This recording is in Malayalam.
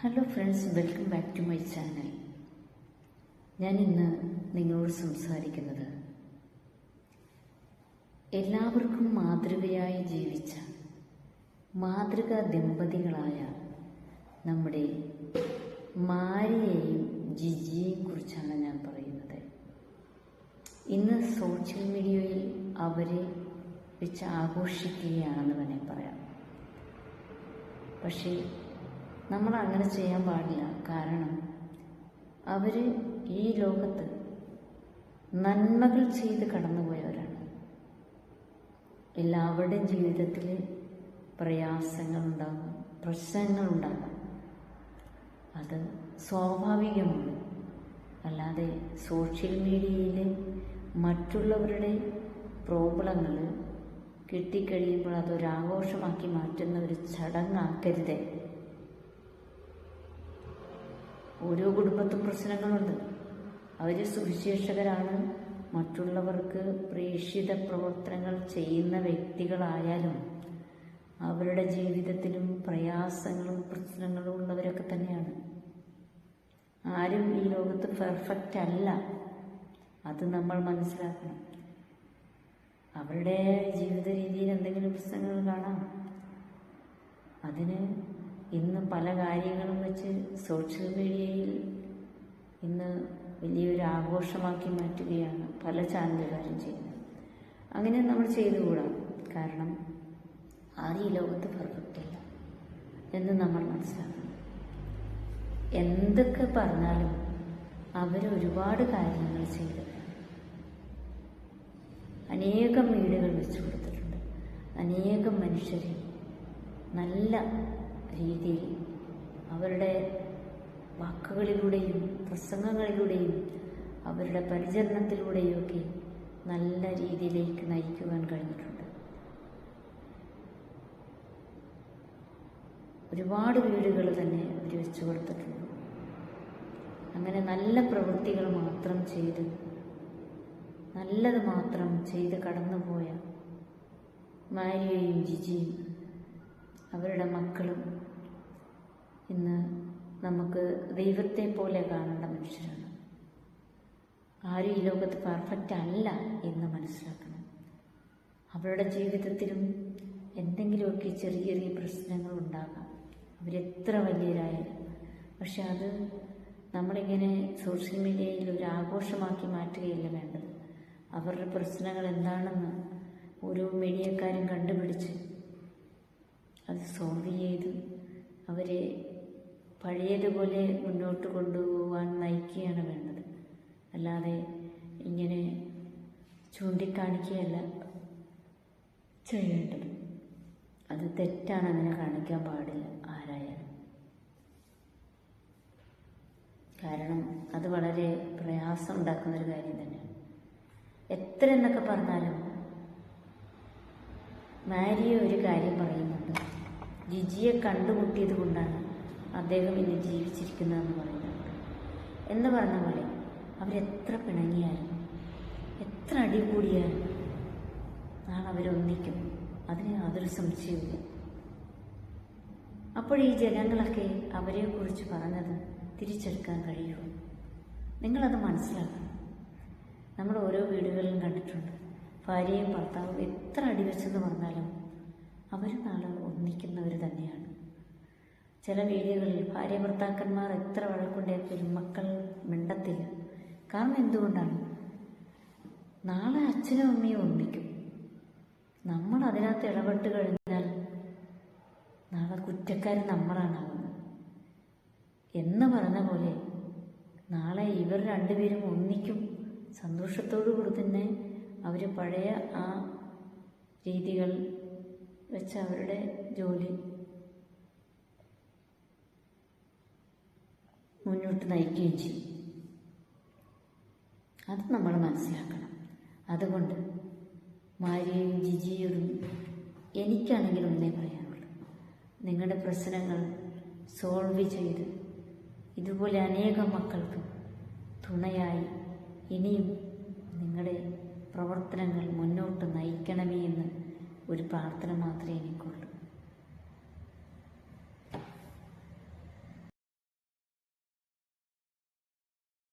Hello friends welcome back to my channel ഞാൻ ഇന്ന് നിങ്ങളോട് സംസാരിക്കുന്നത് എല്ലാവർക്കും മാതൃകയായി ജീവിച്ച മാതൃകാ ദമ്പതികളായ നമ്മുടെ മാരിയെയും ജിജിയെയും കുറിച്ചാണ് ഞാൻ പറയുന്നത്. ഇന്ന് സോഷ്യൽ മീഡിയയിൽ അവരെ വെച്ച് ആഘോഷിക്കുകയാണെന്ന് തന്നെ പറയാം. പക്ഷേ നമ്മൾ അങ്ങനെ ചെയ്യാൻ പാടില്ല. കാരണം അവർ ഈ ലോകത്ത് നന്മകൾ ചെയ്ത് കടന്നുപോയവരാണ്. എല്ലാവരുടെയും ജീവിതത്തിൽ പ്രയാസങ്ങളുണ്ടാകും പ്രശ്നങ്ങളുണ്ടാകും. അത് സ്വാഭാവികമാണ്. അല്ലാതെ സോഷ്യൽ മീഡിയയിൽ മറ്റുള്ളവരുടെ പ്രോബ്ലങ്ങൾ കിട്ടിക്കഴിയുമ്പോൾ അതൊരാഘോഷമാക്കി മാറ്റുന്ന ഒരു ചടങ്ങാക്കരുതേ. ഓരോ കുടുംബത്തും പ്രശ്നങ്ങളുണ്ട്. അവർ സുവിശേഷകരാണ്. മറ്റുള്ളവർക്ക് പ്രേക്ഷിത പ്രവർത്തനങ്ങൾ ചെയ്യുന്ന വ്യക്തികളായാലും അവരുടെ ജീവിതത്തിലും പ്രയാസങ്ങളും പ്രശ്നങ്ങളും ഉള്ളവരൊക്കെ തന്നെയാണ്. ആരും ഈ ലോകത്ത് പെർഫെക്റ്റ് അല്ല. അത് നമ്മൾ മനസ്സിലാക്കണം. അവരുടെ ജീവിത രീതിയിൽ എന്തെങ്കിലും പ്രശ്നങ്ങൾ കാണാം. അതിന് ഇന്ന് പല കാര്യങ്ങളും വെച്ച് സോഷ്യൽ മീഡിയയിൽ ഇന്ന് വലിയൊരു ആഘോഷമാക്കി മാറ്റുകയാണ് പല ചാനലുകാരും ചെയ്യുന്നത്. അങ്ങനെ നമ്മൾ ചെയ്തുകൂടാ? കാരണം ആരും ഈ ലോകത്ത് പെർഫെക്റ്റ് എന്ന് നമ്മൾ മനസ്സിലാക്കണം. എന്തൊക്കെ പറഞ്ഞാലും അവർ ഒരുപാട് കാര്യങ്ങൾ ചെയ്തു അനേകം വീടുകൾ വെച്ചു കൊടുത്തിട്ടുണ്ട്. അനേകം മനുഷ്യരെ നല്ല രീതിയിൽ അവരുടെ വാക്കുകളിലൂടെയും പ്രസംഗങ്ങളിലൂടെയും അവരുടെ പരിചരണത്തിലൂടെയൊക്കെ നല്ല രീതിയിലേക്ക് നയിക്കുവാൻ കഴിഞ്ഞിട്ടുണ്ട്. ഒരുപാട് വീടുകൾ തന്നെ അവർ വെച്ചു കൊടുത്തിട്ടുണ്ട്. അങ്ങനെ നല്ല പ്രവൃത്തികൾ മാത്രം ചെയ്ത് നല്ലത് മാത്രം ചെയ്ത് കടന്നുപോയ മാരിയയും ജിജിയും അവരുടെ മക്കളും ഇന്ന് നമുക്ക് ദൈവത്തെ പോലെ കാണേണ്ട മനുഷ്യരാണ്. ആരും ഈ ലോകത്ത് പെർഫെക്റ്റ് അല്ല എന്ന് മനസ്സിലാക്കണം. അവരുടെ ജീവിതത്തിലും എന്തെങ്കിലുമൊക്കെ ചെറിയ ചെറിയ പ്രശ്നങ്ങൾ ഉണ്ടാകാം. അവരെത്ര വലിയവരായാലും. പക്ഷെ അത് നമ്മളിങ്ങനെ സോഷ്യൽ മീഡിയയിൽ ഒരു ആഘോഷമാക്കി മാറ്റുകയല്ല വേണ്ടത്. അവരുടെ പ്രശ്നങ്ങൾ എന്താണെന്ന് ഓരോ മീഡിയക്കാരും കണ്ടുപിടിച്ച് അത് സോൾവ് ചെയ്ത് അവരെ പഴയതുപോലെ മുന്നോട്ട് കൊണ്ടുപോകാൻ നയിക്കുകയാണ് വേണ്ടത്. അല്ലാതെ ഇങ്ങനെ ചൂണ്ടിക്കാണിക്കുകയല്ല ചെയ്യേണ്ടത്. അത് തെറ്റാണ് അങ്ങനെ കാണിക്കാൻ പാടില്ല ആരായാലും. കാരണം അത് വളരെ പ്രയാസം ഉണ്ടാക്കുന്ന ഒരു കാര്യം തന്നെയാണ്. എത്ര എന്നൊക്കെ പറഞ്ഞാലും മാരിയ ഒരു കാര്യം പറയുന്നുണ്ട്. ജിജിയെ കണ്ടുമുട്ടിയത് കൊണ്ടാണ് അദ്ദേഹം ഇന്ന് ജീവിച്ചിരിക്കുന്നതെന്ന് പറയുന്നുണ്ട് എന്ന് പറഞ്ഞ പോലെ അവരെത്ര പിണങ്ങിയായിരുന്നു എത്ര അടി കൂടിയാലും നാളെ അവരൊന്നിക്കും. അതിന് യാതൊരു സംശയമില്ല അപ്പോൾ ഈ ജനങ്ങളൊക്കെ അവരെക്കുറിച്ച് പറഞ്ഞത് തിരിച്ചെടുക്കാൻ കഴിയുമോ? നിങ്ങളത് മനസ്സിലാക്കണം. നമ്മൾ ഓരോ വീടുകളിലും കണ്ടിട്ടുണ്ട്. ഭാര്യയും ഭർത്താവും എത്ര അടിവെച്ചെന്ന് പറഞ്ഞാലും അവർ നാളെ തന്നെയാണ് ചില വീടുകളിൽ ഭാര്യ ഭർത്താക്കന്മാർ എത്ര വഴക്കുണ്ടാക്കിയാലും മക്കൾ മിണ്ടത്തില്ല. കാരണം എന്തുകൊണ്ടാണ്? നാളെ അച്ഛനും അമ്മയും ഒന്നിക്കും. നമ്മൾ അതിനകത്ത് ഇടപെട്ട് കഴിഞ്ഞാൽ നാളെ കുറ്റക്കാരൻ നമ്മളാണാവുന്നത്. എന്ന് പറഞ്ഞ പോലെ നാളെ ഇവർ രണ്ടുപേരും ഒന്നിക്കും. സന്തോഷത്തോടു കൂടി തന്നെ അവർ പഴയ ആ രീതികൾ വെച്ച് അവരുടെ ജോലി മുന്നോട്ട് നയിക്കുകയും ചെയ്യും. അത് നമ്മൾ മനസ്സിലാക്കണം. അതുകൊണ്ട് മാര്യയും ജിജിയോടും എനിക്കാണെങ്കിൽ ഒന്നേ പറയാനുള്ളൂ. നിങ്ങളുടെ പ്രശ്നങ്ങൾ സോൾവ് ചെയ്ത് ഇതുപോലെ അനേകം മക്കൾക്ക് തുണയായി ഇനിയും നിങ്ങളുടെ പ്രവർത്തനങ്ങൾ മുന്നോട്ട് നയിക്കണമേ എന്ന് ഒരു പ്രാർത്ഥന മാത്രമേ എനിക്കുള്ളൂ.